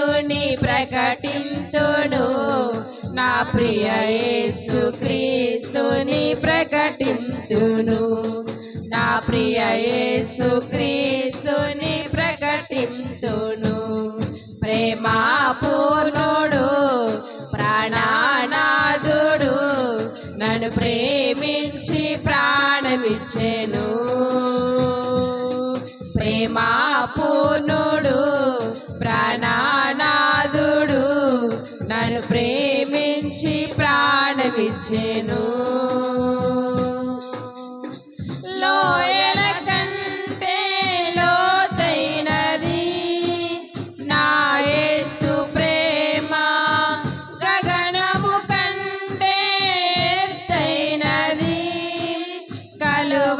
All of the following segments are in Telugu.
క్రీస్తుని ప్రకటింతును నా ప్రియ యేసు క్రీస్తుని ప్రకటింతును. నా ప్రియ యేసు క్రీస్తుని ప్రకటింతును. ప్రేమ పూర్ణుడు ప్రాణనాథుడు నన్ను ప్రేమించి ప్రాణమిచ్చెను. ప్రేమ నన్ను ప్రేమించి ప్రాణమిచ్చెను. లోయల కంటే లోతైనది నా యేసు ప్రేమ గగనము కంటే ఎత్తైనది. కలువరిలో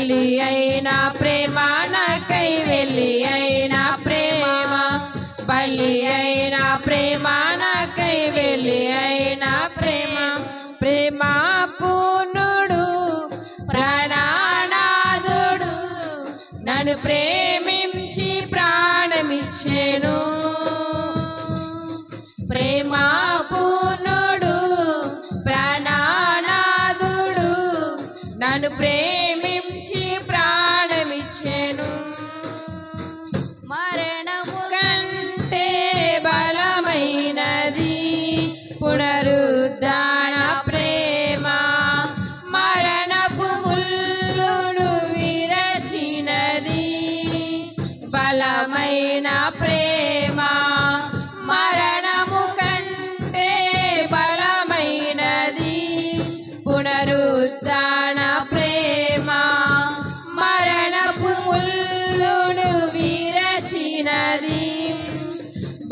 బలి అయినా ప్రేమ నాకై వెళ్ళి అయినా ప్రేమ. బలి అయినా ప్రేమ నాకై వెళ్ళి అయినా ప్రేమ. ప్రేమ పూనుడు ప్రాణనాథుడు నన్ను ప్రేమించి ప్రాణమిచ్చేను. ప్రేమ పూనుడు ప్రాణనాథుడు నన్ను ప్రేమ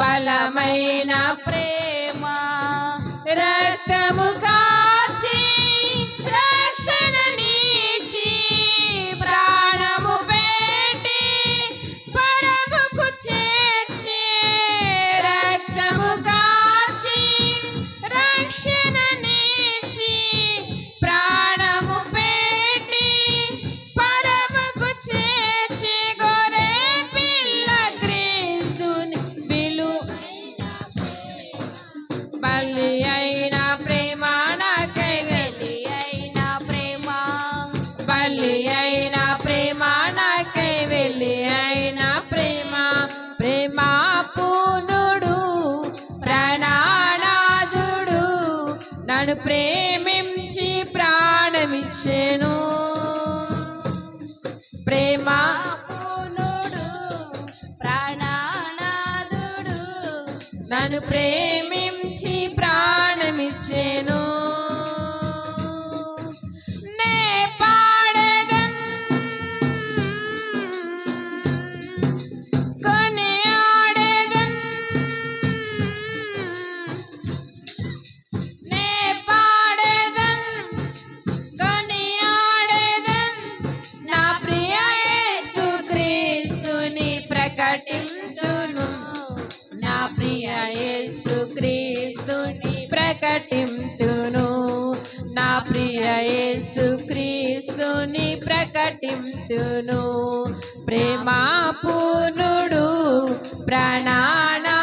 బలమైన ప్రేమ రక్తము అయిన ప్రేమ నాకై వెళ్ళి అయిన ప్రేమ. బలి అయిన ప్రేమ నాకై వెళ్ళి అయిన ప్రేమ. ప్రేమ నన్ను ప్రేమించి ప్రాణమిచ్చెను. ప్రేమ పూర్ణుడు ప్రాణనాథుడు నన్ను ప్రేమించి ప్రకటింతును నా ప్రియ యేసు క్రీస్తుని ప్రకటింతును నా ప్రియ యేసు క్రీస్తుని ప్రకటింతును ప్రేమా ప్రణానా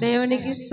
దేవునికి స్తోత్రం